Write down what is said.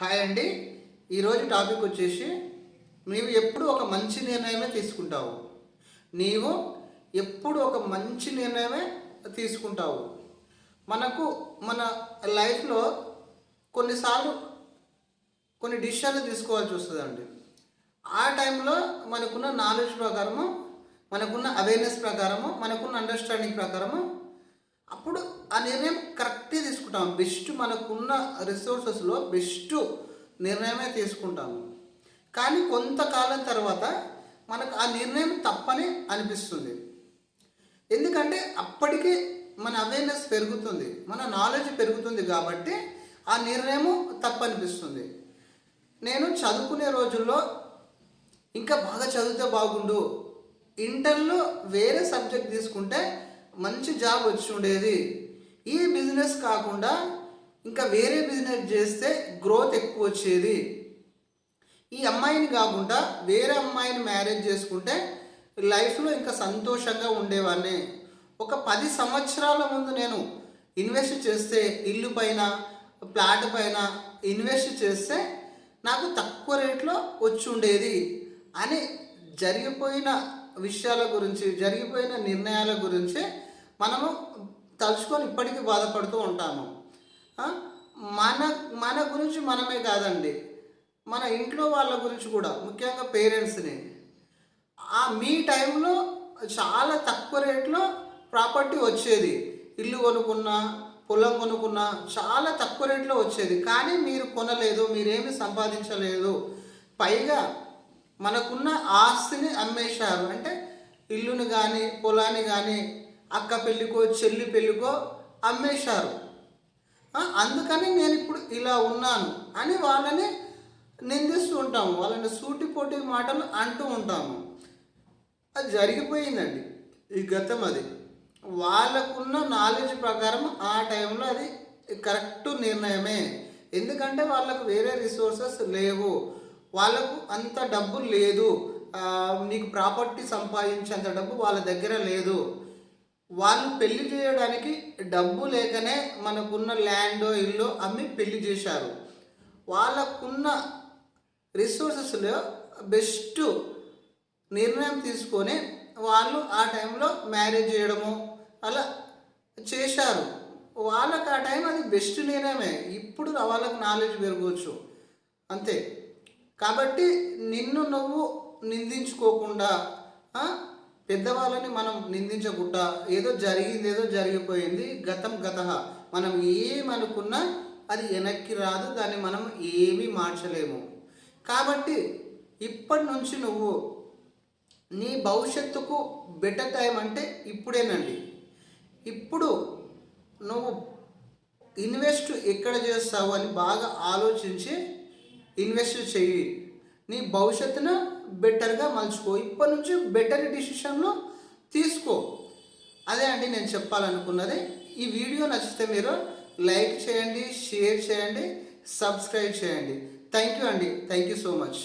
Hi అండి. ఈరోజు topic వచ్చేసి నీవు ఎప్పుడు ఒక మంచి నిర్ణయమే తీసుకుంటావు. నీవు ఎప్పుడు ఒక మంచి నిర్ణయమే తీసుకుంటావు. మనకు మన లైఫ్లో కొన్నిసార్లు కొన్ని డిసిషన్లు తీసుకోవాల్సి వస్తుందండి. ఆ టైంలో మనకున్న నాలెడ్జ్ ప్రకారము మనకున్న అవేర్నెస్ ప్రకారము మనకున్న అండర్స్టాండింగ్ ప్రకారము అప్పుడు ఆ నిర్ణయం కరెక్టే తీసుకుంటాం. బెస్ట్ మనకున్న రిసోర్సెస్లో బెస్ట్ నిర్ణయమే తీసుకుంటాము. కానీ కొంతకాలం తర్వాత మనకు ఆ నిర్ణయం తప్పని అనిపిస్తుంది. ఎందుకంటే అప్పటికి మన అవేర్నెస్ పెరుగుతుంది. మన నాలెడ్జ్ పెరుగుతుంది కాబట్టి ఆ నిర్ణయము తప్పనిపిస్తుంది. నేను చదువుకునే రోజుల్లో ఇంకా బాగా చదివితే బాగుండు. ఇంటర్లో వేరే సబ్జెక్ట్ తీసుకుంటే మంచి జాబ్ వచ్చి ఉండేది. ఈ బిజినెస్ కాకుండా ఇంకా వేరే బిజినెస్ చేస్తే గ్రోత్ ఎక్కువ వచ్చేది. ఈ అమ్మాయిని కాకుండా వేరే అమ్మాయిని మ్యారేజ్ చేసుకుంటే లైఫ్లో ఇంకా సంతోషంగా ఉండేవాడిని. ఒక పది సంవత్సరాల ముందు నేను ఇన్వెస్ట్ చేస్తే ఇల్లు పైన ప్లాట్ పైన ఇన్వెస్ట్ చేస్తే నాకు తక్కువ రేట్లో వచ్చి ఉండేది. అని జరిగిపోయిన విషయాల గురించి జరిగిపోయిన నిర్ణయాల గురించి మనము తలుచుకొని ఇప్పటికీ బాధపడుతూ ఉంటాము. మన మన గురించి మనమే కాదండి. మన ఇంట్లో వాళ్ళ గురించి కూడా ముఖ్యంగా పేరెంట్స్ని. ఆ మీ టైంలో చాలా తక్కువ రేట్లో ప్రాపర్టీ వచ్చేది. ఇల్లు కొనుక్కున్నా పొలం కొనుక్కున్నా చాలా తక్కువ రేట్లో వచ్చేది. కానీ మీరు కొనలేదు మీరేమి సంపాదించలేదు. పైగా మనకున్న ఆస్తిని అమ్మేశారు. అంటే ఇల్లుని కానీ పొలాన్ని కానీ అక్క పెళ్ళికో చెల్లి పెళ్ళికో అమ్మేశారు. అందుకని నేను ఇప్పుడు ఇలా ఉన్నాను అని వాళ్ళని నిందిస్తూ ఉంటాము. వాళ్ళని సూటిపోటి మాటలు అంటూ ఉంటాము. అది జరిగిపోయిందండి. ఈ గతం అది. వాళ్ళకున్న నాలెడ్జ్ ప్రకారం ఆ టైంలో అది కరెక్ట్ నిర్ణయమే. ఎందుకంటే వాళ్ళకు వేరే రిసోర్సెస్ లేవు. వాళ్ళకు అంత డబ్బు లేదు. నీకు ప్రాపర్టీ సంపాదించేంత డబ్బు వాళ్ళ దగ్గర లేదు. వాళ్ళు పెళ్ళి చేయడానికి డబ్బు లేకనే మనకున్న ల్యాండ్ ఇల్లు అమ్మి పెళ్ళి చేశారు. వాళ్ళకున్న రిసోర్సెస్లో బెస్ట్ నిర్ణయం తీసుకొని వాళ్ళు ఆ టైంలో మ్యారేజ్ చేయడము అలా చేశారు. వాళ్ళకి ఆ టైం అది బెస్ట్ నిర్ణయమే. ఇప్పుడు వాళ్ళకి నాలెడ్జ్ పెరగవచ్చు. అంతే. కాబట్టి నిన్ను నువ్వు నిందించుకోకుండా పెద్దవాళ్ళని మనం నిందించకుండా ఏదో జరిగింది ఏదో జరిగిపోయింది గతం గత మనం ఏమనుకున్నా అది వెనక్కి రాదు దాన్ని మనం ఏమీ మార్చలేము. కాబట్టి ఇప్పటి నుంచి నువ్వు నీ భవిష్యత్తుకు బెటర్ టైం అంటే ఇప్పుడేనండి. ఇప్పుడు నువ్వు ఇన్వెస్ట్ ఎక్కడ చేస్తావు అని బాగా ఆలోచించి ఇన్వెస్ట్ చెయ్యి. నీ భవిష్యత్తున బెటర్గా మలుచుకో. ఇప్పటి నుంచి బెటర్ డిసిషన్లు తీసుకో. అదే అండి నేను చెప్పాలనుకున్నది. ఈ వీడియో నచ్చితే మీరు లైక్ చేయండి షేర్ చేయండి సబ్స్క్రైబ్ చేయండి. థ్యాంక్ యూ అండి. Thank you so much